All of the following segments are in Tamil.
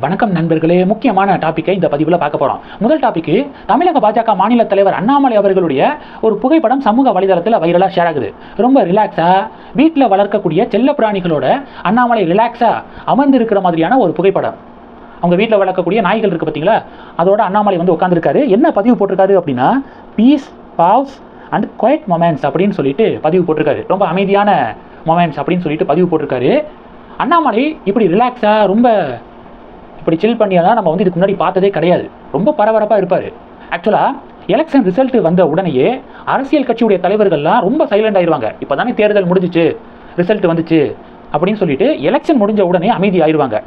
வணக்கம் நண்பர்களே. முக்கியமான டாப்பிக்கை இந்த பதிவில் பார்க்க போகிறோம் முதல் டாப்பிக்கு தமிழக பாஜக மாநில தலைவர் அண்ணாமலை அவர்களுடைய ஒரு புகைப்படம் சமூக வலைதளத்தில் வைரலாக ஷேர் ஆகுது. ரொம்ப ரிலாக்ஸாக வீட்டில் வளர்க்கக்கூடிய செல்ல பிராணிகளோட அண்ணாமலை ரிலாக்ஸாக அமர்ந்து இருக்கிற மாதிரியான ஒரு புகைப்படம். அவங்க வீட்டில் வளர்க்கக்கூடிய நாய்கள் இருக்குது பார்த்தீங்களா அதோட அண்ணாமலை வந்து உட்காந்துருக்காரு என்ன பதிவு போட்டிருக்காரு அப்படின்னா peace paws and quiet moments அப்படின்னு சொல்லிட்டு பதிவு போட்டிருக்காரு. ரொம்ப அமைதியான மொமெண்ட்ஸ் அப்படின்னு சொல்லிட்டு பதிவு போட்டிருக்காரு. அண்ணாமலை இப்படி ரிலாக்ஸாக ரொம்ப இப்படி சில் பண்ணியெல்லாம் நம்ம வந்து இதுக்கு முன்னாடி பார்த்ததே கிடையாது. ரொம்ப பரபரப்பாக இருப்பார். ஆக்சுவலாக எலெக்ஷன் ரிசல்ட் வந்த உடனேயே அரசியல் கட்சியுடைய தலைவர்கள்லாம் ரொம்ப சைலண்ட் ஆயிடுவாங்க இப்போ தானே தேர்தல் முடிஞ்சிச்சு ரிசல்ட் வந்துச்சு அப்படின்னு சொல்லிட்டு எலெக்ஷன் முடிஞ்ச உடனே அமைதி ஆயிடுவாங்க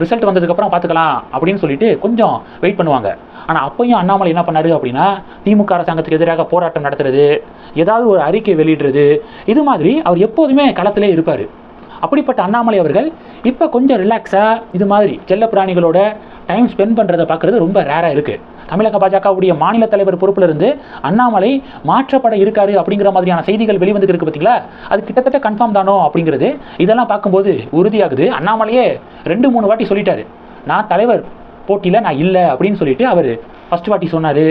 ரிசல்ட் வந்ததுக்கப்புறம் பார்த்துக்கலாம் அப்படின்னு சொல்லிட்டு கொஞ்சம் வெயிட் பண்ணுவாங்க. ஆனால் அப்பையும் அண்ணாமலை என்ன பண்ணார் அப்படின்னா திமுக அரசாங்கத்துக்கு எதிராக போராட்டம் நடத்துறது ஏதாவது ஒரு அறிக்கை வெளியிடுறது இது மாதிரி அவர் எப்போதுமே களத்திலே இருப்பார். அப்படிப்பட்ட அண்ணாமலை அவர்கள் இப்போ கொஞ்சம் ரிலாக்ஸாக இது மாதிரி செல்ல பிராணிகளோட டைம் ஸ்பெண்ட் பண்ணுறதை பார்க்குறது ரொம்ப ரேராக இருக்குது தமிழக பாஜகவுடைய மாநில தலைவர் பொறுப்புல இருந்து அண்ணாமலை மாற்றப்பட இருக்காரு அப்படிங்கிற மாதிரியான செய்திகள் வெளிவந்துட்டு இருக்கு பார்த்தீங்களா அது கிட்டத்தட்ட கன்ஃபார்ம் தானோ அப்படிங்கிறது. இதெல்லாம் பார்க்கும்போது உறுதியாகுது. அண்ணாமலையே ரெண்டு மூணு வாட்டி சொல்லிட்டாரு. நான் தலைவர் போட்டியில் நான் இல்லை அப்படின்னு சொல்லிட்டு அவர் ஃபர்ஸ்ட் வாட்டி சொன்னார்.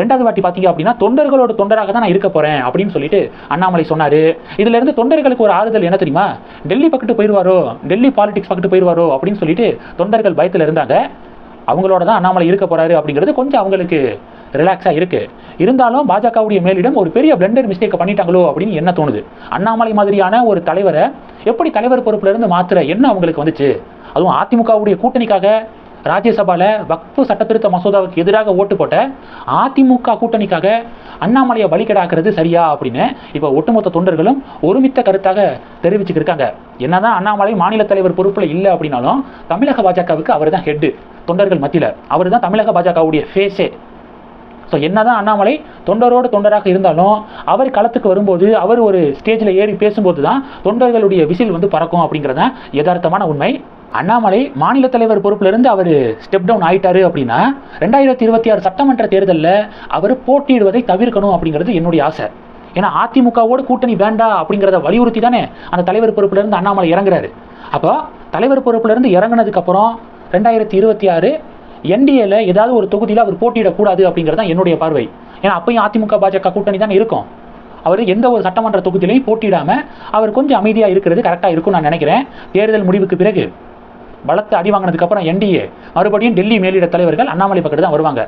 ரெண்டாவது வாட்டி பார்த்தீங்க அப்படின்னா தொண்டர்களோட தொண்டராக தான் நான் இருக்க போகிறேன் அப்படின்னு சொல்லிட்டு அண்ணாமலை சொன்னார். இதிலிருந்து தொண்டர்களுக்கு ஒரு ஆறுதல் என்ன தெரியுமா? டெல்லி பக்கத்து போயிடுவாரோ டெல்லி பாலிடிக்ஸ் பக்கத்து போயிடுவாரோ அப்படின்னு சொல்லிட்டு தொண்டர்கள் பயத்தில் இருந்தாங்க. அவங்களோட தான் அண்ணாமலை இருக்க போறாரு அப்படிங்கிறது கொஞ்சம் அவங்களுக்கு ரிலாக்ஸாக இருக்கு. இருந்தாலும் பாஜகவுடைய மேலிடம் ஒரு பெரிய பிளண்டர் மிஸ்டேக் பண்ணிட்டாங்களோ அப்படின்னு என்ன தோணுது? அண்ணாமலை மாதிரியான ஒரு தலைவரை எப்படி தலைவர் பொறுப்புலேருந்து மாத்திர என்ன அவங்களுக்கு வந்துச்சு? அதுவும் அதிமுகவுடைய கூட்டணிக்காக ராஜ்யசபாவில் வக்ஃபு சட்டத்திருத்த மசோதாவுக்கு எதிராக ஓட்டு போட்ட அதிமுக கூட்டணிக்காக அண்ணாமலையை வழிகடாக்குறது சரியா அப்படின்னு இப்போ ஒட்டுமொத்த தொண்டர்களும் ஒருமித்த கருத்தாக தெரிவிச்சுக்கிருக்காங்க என்னதான் அண்ணாமலை மாநில தலைவர் பொறுப்பில் இல்லை அப்படின்னாலும் தமிழக பாஜகவுக்கு அவர் தான் ஹெட்டு தொண்டர்கள் மத்தியில் அவர் தான் தமிழக பாஜகவுடைய ஃபேஸே ஸோ என்னதான் அண்ணாமலை தொண்டரோடு தொண்டராக இருந்தாலும் அவர் களத்துக்கு வரும்போது அவர் ஒரு ஸ்டேஜில் ஏறி பேசும்போது தான் தொண்டர்களுடைய விசில் வந்து பறக்கும் அப்படிங்கிறது தான் யதார்த்தமான உண்மை. அண்ணாமலை மாநில தலைவர் பொறுப்பிலிருந்து அவர் ஸ்டெப் டவுன் ஆயிட்டாரு அப்படின்னா ரெண்டாயிரத்தி இருபத்தி ஆறு சட்டமன்ற தேர்தலில் அவர் போட்டியிடுவதை தவிர்க்கணும் அப்படிங்கிறது என்னுடைய ஆசை. ஏன்னா அதிமுகவோட கூட்டணி வேண்டாம் அப்படிங்கிறத வலியுறுத்தி தானே அந்த தலைவர் பொறுப்பிலிருந்து அண்ணாமலை இறங்குறாரு. அப்போ தலைவர் பொறுப்பிலிருந்து இறங்கினதுக்கப்புறம் ரெண்டாயிரத்தி இருபத்தி ஆறு என்டிஏல ஏதாவது ஒரு தொகுதியில் அவர் போட்டியிடக்கூடாது அப்படிங்கிறது தான் என்னுடைய பார்வை. ஏன்னா அப்பயும் அதிமுக பாஜக கூட்டணி தான் இருக்கும். அவர் எந்த ஒரு சட்டமன்ற தொகுதியிலையும் போட்டியிடாமல் அவர் கொஞ்சம் அமைதியாக இருக்கிறது கரெக்டாக இருக்கும்னு நான் நினைக்கிறேன். தேர்தல் முடிவுக்கு பிறகு. பலத்தை அடி வாங்கினதுக்கப்புறம் என்டிஏ மறுபடியும் டெல்லி மேலிட தலைவர்கள் அண்ணாமலை பக்கத்து தான் வருவாங்க.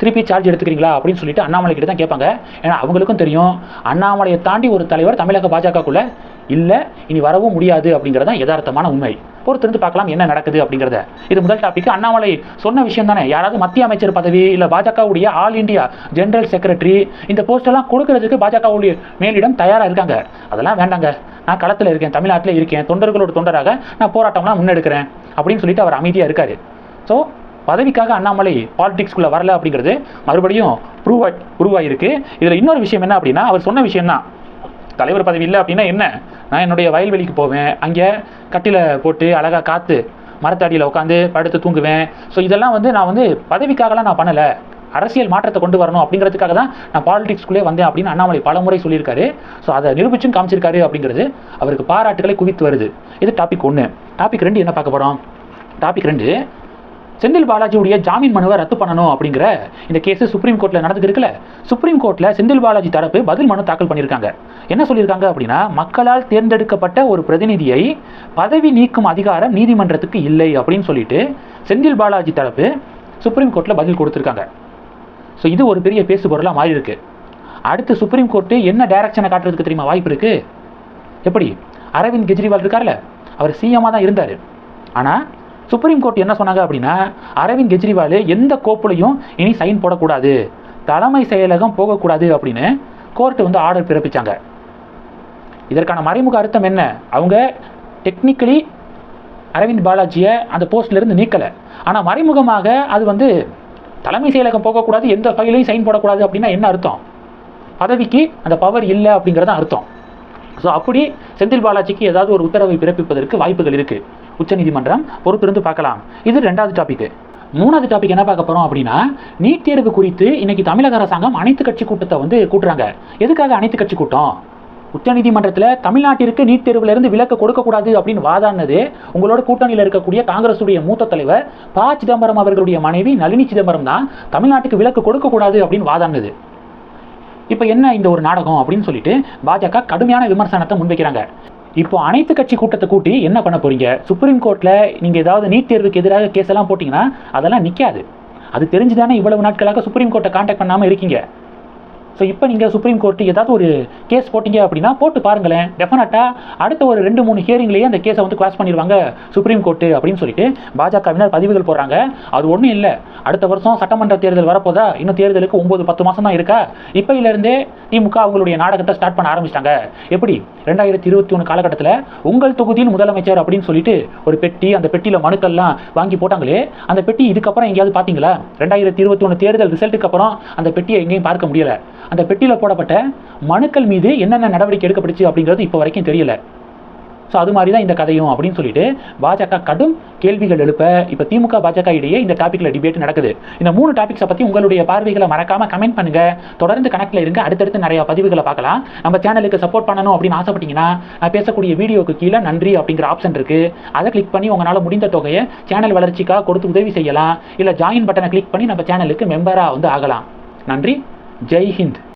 திருப்பி சார்ஜ் எடுத்துக்கிறீங்களா அப்படின்னு சொல்லிட்டு அண்ணாமலை கிட்ட தான் கேட்பாங்க. ஏன்னா அவங்களுக்கும் தெரியும் அண்ணாமலையை தாண்டி ஒரு தலைவர் தமிழக பாஜகக்குள்ளே இல்லை இனி வரவும் முடியாது அப்படிங்கிறது தான் யதார்த்தமான உண்மை. பொறுத்திருந்து பார்க்கலாம் என்ன நடக்குது அப்படிங்கிறத. இது முதல் டாபிக் அண்ணாமலை சொன்ன விஷயம் தானே. யாராவது மத்திய அமைச்சர் பதவி இல்லை பாஜகவுடைய ஆல் இந்தியா ஜெனரல் செக்ரட்டரி இந்த போஸ்டெல்லாம் கொடுக்கறதுக்கு பாஜகவுடைய மேலிடம் தயாராக இருக்காங்க. அதெல்லாம் வேண்டாங்க. நான் களத்தில் இருக்கேன் தமிழ்நாட்டில் இருக்கேன் தொண்டர்களோட தொண்டராக நான் போராட்டம்லாம் முன்னெடுக்கிறேன் அப்படின்னு சொல்லிட்டு அவர் அமைதியாக இருக்காரு. ஸோ பதவிக்காக அண்ணாமலை பாலிடிக்ஸ்குள்ளே வரல அப்படிங்கிறது மறுபடியும் ப்ரூவ் ப்ரூவ் ஆகிருக்கு இதில் இன்னொரு விஷயம் என்ன அப்படின்னா அவர் சொன்ன விஷயம் தான் தலைவர் பதவி இல்லை அப்படின்னா என்ன? நான் என்னுடைய வயல்வெளிக்கு போவேன். அங்கே கட்டில போட்டு அழகாக காற்று மரத்தடியில் உட்காந்து படுத்து தூங்குவேன். ஸோ இதெல்லாம் வந்து நான் வந்து பதவிக்காகலாம் நான் பண்ணலை. அரசியல் மாற்றத்தை கொண்டு வரணும் அப்படிங்கிறதுக்காக தான் நான் பாலிடிக்ஸ்குள்ளே வந்தேன் அப்படின்னு அண்ணாமலை பல முறை சொல்லியிருக்காரு. ஸோ அதை நிரூபிச்சும் காமிச்சிருக்காரு அப்படிங்கிறது அவருக்கு பாராட்டுகளை குவித்து வருது. இது டாபிக் ஒன்று டாபிக் ரெண்டு என்ன பார்க்க போகிறோம் டாபிக் ரெண்டு செந்தில் பாலாஜியுடைய ஜாமீன் மனுவை ரத்து பண்ணணும் அப்படிங்கிற இந்த கேஸ் சுப்ரீம் கோர்ட்டில் நடந்துருக்குல்ல சுப்ரீம் கோர்ட்டில் செந்தில் பாலாஜி தரப்பு பதில் மனு தாக்கல் பண்ணியிருக்காங்க. என்ன சொல்லியிருக்காங்க அப்படின்னா மக்களால் தேர்ந்தெடுக்கப்பட்ட ஒரு பிரதிநிதியை பதவி நீக்கும் அதிகாரம் நீதிமன்றத்துக்கு இல்லை அப்படின்னு சொல்லிட்டு செந்தில் பாலாஜி தரப்பு சுப்ரீம் கோர்ட்டில் பதில் கொடுத்துருக்காங்க. ஸோ இது ஒரு பெரிய பேசு பொருளாக மாறி இருக்கு அடுத்து சுப்ரீம் கோர்ட்டு என்ன டைரக்ஷனை காட்டுறதுக்கு தெரியுமா வாய்ப்பு இருக்கு? எப்படி? அரவிந்த் கெஜ்ரிவால் இருக்கார்ல அவர் சிஎம்மாக தான் இருந்தார். ஆனால் சுப்ரீம் கோர்ட் என்ன சொன்னாங்க அப்படின்னா அரவிந்த் கெஜ்ரிவால் எந்த கோப்புலையும் இனி சைன் போடக்கூடாது. தலைமை செயலகம் போகக்கூடாது அப்படின்னு கோர்ட்டு வந்து ஆர்டர் பிறப்பிச்சாங்க. இதற்கான மறைமுக அர்த்தம் என்ன? அவங்க டெக்னிக்கலி அரவிந்த் பாலாஜியை அந்த போஸ்ட்லேருந்து நீக்கலை. ஆனால் மறைமுகமாக அது வந்து தலைமை செயலகம் போகக்கூடாது எந்த ஃபைலையும் சைன் போடக்கூடாது அப்படின்னா என்ன அர்த்தம்? பதவிக்கு அந்த பவர் இல்லை அப்படிங்கிறது தான் அர்த்தம். ஸோ அப்படி செந்தில் பாலாஜிக்கு ஏதாவது ஒரு உத்தரவை பிறப்பிப்பதற்கு வாய்ப்புகள் இருக்குது உச்சநீதிமன்றம் பொறுத்திருந்து பார்க்கலாம். இது ரெண்டாவது டாபிக் மூணாவது டாபிக் என்ன பார்க்க போகிறோம் அப்படின்னா நீட் தேர்வு குறித்து இன்னைக்கு தமிழக அரசாங்கம் அனைத்து கட்சி கூட்டத்தை வந்து கூட்டுறாங்க. எதுக்காக அனைத்து கட்சி கூட்டம்? உச்சநீதிமன்றத்தில் தமிழ்நாட்டிற்கு நீட் தேர்விலிருந்து விலக்கு கொடுக்கக்கூடாது அப்படின்னு வாதாடினது உங்களோட கூட்டணியில் இருக்கக்கூடிய காங்கிரஸுடைய மூத்த தலைவர் ப. சிதம்பரம் அவர்களுடைய மனைவி நளினி சிதம்பரம் தான் தமிழ்நாட்டுக்கு விலக்கு கொடுக்கக்கூடாது அப்படின்னு வாதாடினது. இப்போ என்ன இந்த ஒரு நாடகம் அப்படின்னு சொல்லிட்டு பாஜக கடுமையான விமர்சனத்தை முன்வைக்கிறாங்க. இப்போ அனைத்து கட்சி கூட்டத்தை கூட்டி என்ன பண்ண போறீங்க? சுப்ரீம் கோர்ட்டில் நீங்கள் ஏதாவது நீட் தேர்வுக்கு எதிராக கேஸ் எல்லாம் போட்டிங்கன்னா அதெல்லாம் நிற்காது அது தெரிஞ்சுதானே இவ்வளவு நாட்களாக சுப்ரீம் கோர்ட்டை காண்டாக்ட் பண்ணாமல் இருக்கீங்க. ஸோ இப்போ நீங்கள் சுப்ரீம் கோர்ட்டு ஏதாவது ஒரு கேஸ் போட்டிங்க அப்படின்னா போட்டு பாருங்களேன். டெஃபினட்டாக அடுத்த ஒரு ரெண்டு மூணு ஹியரிங்லேயே அந்த கேஸை வந்து கிளாஸ் பண்ணிடுவாங்க சுப்ரீம் கோர்ட்டு அப்படின்னு சொல்லிட்டு பாஜகவினர் பதிவுகள் போடுறாங்க. அது ஒன்றும் இல்லை. அடுத்த வருஷம் சட்டமன்ற தேர்தல் வரப்போதா? இன்னும் தேர்தலுக்கு ஒம்பது பத்து மாதம் தான் இருக்கா? இப்போயிலேருந்தே திமுக அவங்களுடைய நாடகத்தை ஸ்டார்ட் பண்ண ஆரம்பிச்சிட்டாங்க. எப்படி? ரெண்டாயிரத்தி இருபத்தி ஒன்று காலகட்டத்தில் உங்கள் தொகுதியின் முதலமைச்சர் அப்படின்னு சொல்லிட்டு ஒரு பெட்டி அந்த பெட்டியில் மனுக்கள்லாம் வாங்கி போட்டாங்களே அந்த பெட்டி இதுக்கப்புறம் எங்கேயாவது பார்த்தீங்களா? ரெண்டாயிரத்தி இருபத்தி ஒன்று தேர்தல் ரிசல்ட்டுக்கு அப்புறம் அந்த பெட்டியை எங்கேயும் பார்க்க முடியலை. அந்த பெட்டியில் போடப்பட்ட மனுக்கள் மீது என்னென்ன நடவடிக்கை எடுக்கப்பட்டுச்சு அப்படிங்கிறது இப்போ வரைக்கும் தெரியல. ஸோ அது மாதிரி தான் இந்த கதையும் அப்படின்னு சொல்லிட்டு பாஜக கடும் கேள்விகள் எழுப்ப இப்போ திமுக பாஜக இடையே இந்த டாப்பிக்கில் டிபேட் நடக்குது. இந்த மூணு டாபிக்ஸை பற்றி உங்களுடைய பார்வைகளை மறக்காம கமெண்ட் பண்ணுங்க. தொடர்ந்து கணக்கில் இருங்க. அடுத்தடுத்து நிறைய பதிவுகளை பார்க்கலாம். நம்ம சேனலுக்கு சப்போர்ட் பண்ணணும் அப்படின்னு ஆசைப்பட்டீங்கன்னா நான் பேசக்கூடிய வீடியோக்கு கீழே நன்றி அப்படிங்கிற ஆப்ஷன் இருக்கு. அதை கிளிக் பண்ணி உங்களால் முடிந்த தொகையை சேனல் வளர்ச்சிக்காக கொடுத்து உதவி செய்யலாம். இல்லை ஜாயின் பட்டனை கிளிக் பண்ணி நம்ம சேனலுக்கு மெம்பராக வந்து ஆகலாம். நன்றி. Jai Hind.